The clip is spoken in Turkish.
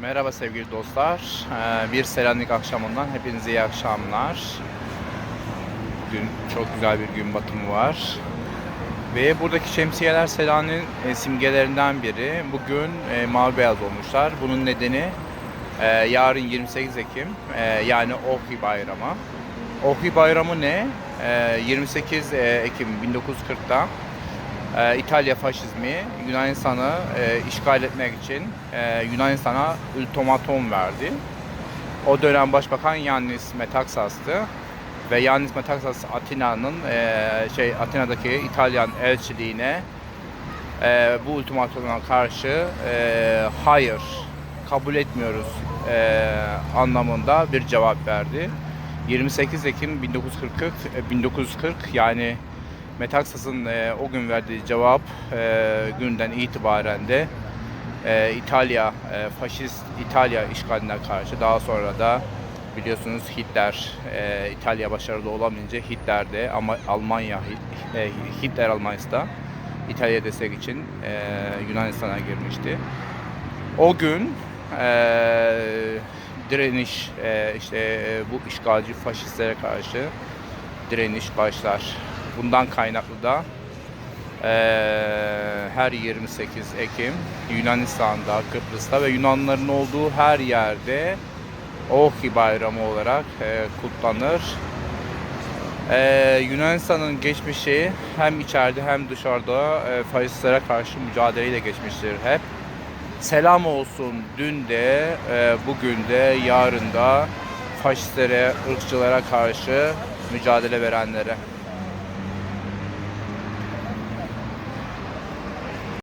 Merhaba sevgili dostlar. Ee, Bir Selanik akşamından hepinize iyi akşamlar. Bugün çok güzel bir gün batımı var. Ve buradaki şemsiyeler Selanik'in e, simgelerinden biri. Bugün e, mavi beyaz olmuşlar. Bunun nedeni e, yarın 28 Ekim yani Ohri Bayramı. Ohri Bayramı ne? E, 28 e, Ekim 1940'da e, İtalya faşizmi Yunanistan'ı e, işgal etmek için e, Yunanistan'a ultimatum verdi. O dönem Başbakan Yannis Metaxas'tı ve Yannis Metaxas Atina'nın e, şey Atina'daki İtalyan elçiliğine e, bu ultimatuma karşı e, hayır kabul etmiyoruz e, anlamında bir cevap verdi. 28 Ekim 1940 e, 1940 yani Metaxas'ın e, o gün verdiği cevap e, günden itibaren de e, İtalya, e, faşist İtalya işgaline karşı daha sonra da biliyorsunuz Hitler, e, İtalya başarılı olamayınca Hitler de ama Almanya, e, Hitler Almanya'sı da İtalya destek için e, Yunanistan'a girmişti. O gün e, direniş, e, işte e, bu işgalci faşistlere karşı direniş başlar. Bundan kaynaklı da eee, her 28 Ekim Yunanistan'da, Kıbrıs'ta ve Yunanların olduğu her yerde Ohi Bayramı olarak eee, kutlanır. Eee, Yunanistan'ın geçmişi hem içeride hem dışarıda eee faşistlere karşı mücadeleyle geçmiştir hep. Selam olsun dün de, eee, bugün de, yarın da faşistlere, ırkçılara karşı mücadele verenlere.